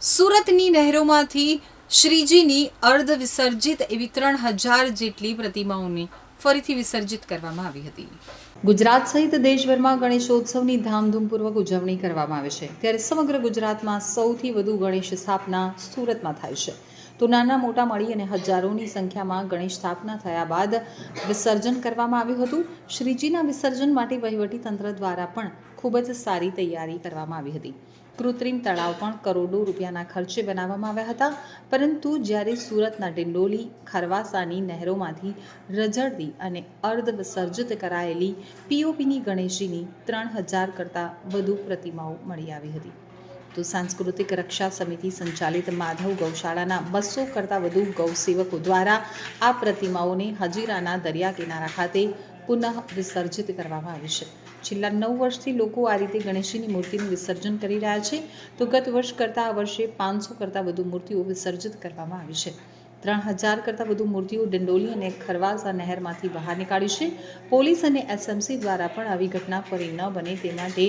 સુરતની નહેરોમાંથી શ્રીજીની અર્ધ વિસર્જિત એવી ત્રણ હજાર જેટલી પ્રતિમાઓને ફરીથી વિસર્જિત કરવામાં આવી હતી. ગુજરાત સહિત દેશભરમાં ગણેશોત્સવની ધામધૂમપૂર્વક ઉજવણી કરવામાં આવે છે. ત્યારે સમગ્ર ગુજરાતમાં સૌથી વધુ ગણેશ સ્થાપના સુરતમાં થાય છે. તો નાના મોટા મળી અને હજારોની સંખ્યામાં ગણેશ સ્થાપના થયા બાદ વિસર્જન કરવામાં આવ્યું હતું. શ્રીજીના વિસર્જન માટે વહીવટી તંત્ર દ્વારા પણ ખૂબ જ સારી તૈયારી કરવામાં આવી હતી. કૃત્રિમ તળાવ પણ કરોડો રૂપિયાના ખર્ચે બનાવવામાં આવ્યા હતા. પરંતુ જ્યારે સુરતના ડિંડોલી, ખરવાસાની નહેરોમાંથી રઝળતી અને અર્ધ વિસર્જિત કરાયેલી પીઓપીની ગણેશજીની ત્રણ હજાર કરતાં વધુ પ્રતિમાઓ મળી આવી હતી. તો સાંસ્કૃતિક રક્ષા સમિતિ સંચાલિત માધવ ગૌશાળાના બસો કરતાં વધુ ગૌસેવકો દ્વારા આ પ્રતિમાઓને હજીરાના દરિયા કિનારા ખાતે પુનઃ વિસર્જિત કરવામાં આવી છે. છેલ્લા નવ વર્ષથી લોકો આ રીતે ગણેશજીની મૂર્તિનું વિસર્જન કરી રહ્યા છે. તો ગત વર્ષ કરતાં આ વર્ષે પાંચસો કરતાં વધુ મૂર્તિઓ વિસર્જિત કરવામાં આવી છે. ત્રણ હજાર કરતાં વધુ મૂર્તિઓ ડંડોલી અને ખરવાસા નહેરમાંથી બહાર નીકાળી છે. પોલીસ અને એસએમસી દ્વારા પણ આવી ઘટના ફરી ન બને તે માટે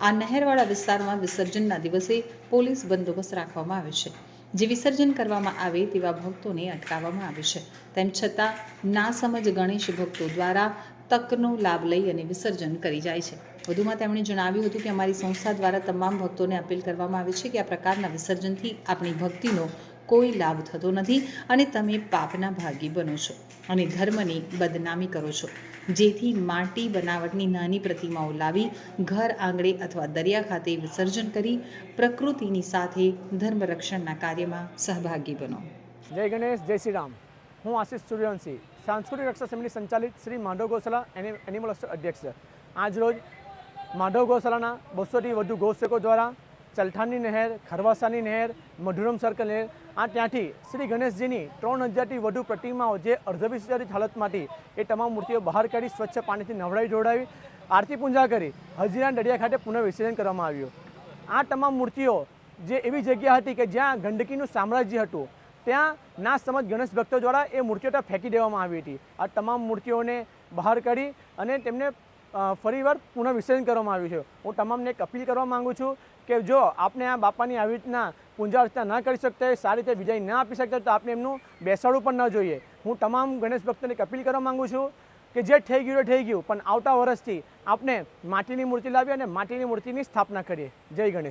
આ નહેરવાળા વિસ્તારમાં વિસર્જનના દિવસે પોલીસ બંદોબસ્ત રાખવામાં આવે છે. જે વિસર્જન કરવામાં આવે તેવા ભક્તોને અટકાવવામાં આવે છે. તેમ છતાં ના સમજ ગણેશ ભક્તો દ્વારા તકનો લાભ લઈ અને વિસર્જન કરી જાય છે. વધુમાં તેમણે જણાવ્યું હતું કે અમારી સંસ્થા દ્વારા તમામ ભક્તોને અપીલ કરવામાં આવે છે કે આ પ્રકારના વિસર્જનથી આપણી ભક્તિનો કોઈ લાભ થતો નથી અને તમે પાપના ભાગી બનો છો અને ધર્મની બદનામી કરો છો. જેથી માટી બનાવટની નાની પ્રતિમાઓ લાવી, ઘર આંગણે અથવા દરિયા ખાતે વિસર્જન કરી, પ્રકૃતિની સાથે ધર્મ રક્ષણના કાર્યમાં સહભાગી બનો. જય ગણેશ, જય શ્રી રામ. હું આશિષ સૂર્યવંશી, સાંસ્કૃતિક રક્ષા સમિતિ સંચાલિત શ્રી માધવ ગૌશાલા એની એનિમલ અધ્યક્ષ. આજરોજ માધવ ગૌશાલાના બસોથી વધુ ગૌસેકો દ્વારા ચલઠાણની નહેર, ખરવાસાની નહેર મધુરમ સર્કલ નહેર આ ત્યાંથી શ્રી ગણેશજીની ત્રણ હજારથી વધુ પ્રતિમાઓ જે અર્ધવિસર્જિત હાલતમાંથી એ તમામ મૂર્તિઓ બહાર કાઢી, સ્વચ્છ પાણીથી નવડાવી જોડાવી આરતી પૂજા કરી, હજીરા દરિયા ખાતે પુનઃ વિસર્જન કરવામાં આવ્યું. આ તમામ મૂર્તિઓ જે એવી જગ્યા હતી કે જ્યાં ગંદકીનું સામ્રાજ્ય હતું, ત્યાં ના સમજ ગણેશ ભક્તો દ્વારા એ મૂર્તિઓ ત્યાં ફેંકી દેવામાં આવી હતી. આ તમામ મૂર્તિઓને બહાર કાઢી અને તેમને ફરીવાર પુનઃવિસર્જન કરવામાં આવ્યું છે. હું તમામને એક અપીલ કરવા માગું છું કે જો આપને આ બાપાની આવી રીતના પૂજા અર્ચના ના કરી શકતા હોય, સારી રીતે વિજય ના આપી શકતા તો આપણે એમનું બેસાડવું પણ ન જોઈએ. હું તમામ ગણેશ ભક્તોને એક અપીલ કરવા માગું છું કે જે થઈ ગયું થઈ ગયું, પણ આવતા વર્ષથી આપણે માટીની મૂર્તિ લાવીએ અને માટીની મૂર્તિની સ્થાપના કરીએ. જય ગણેશ.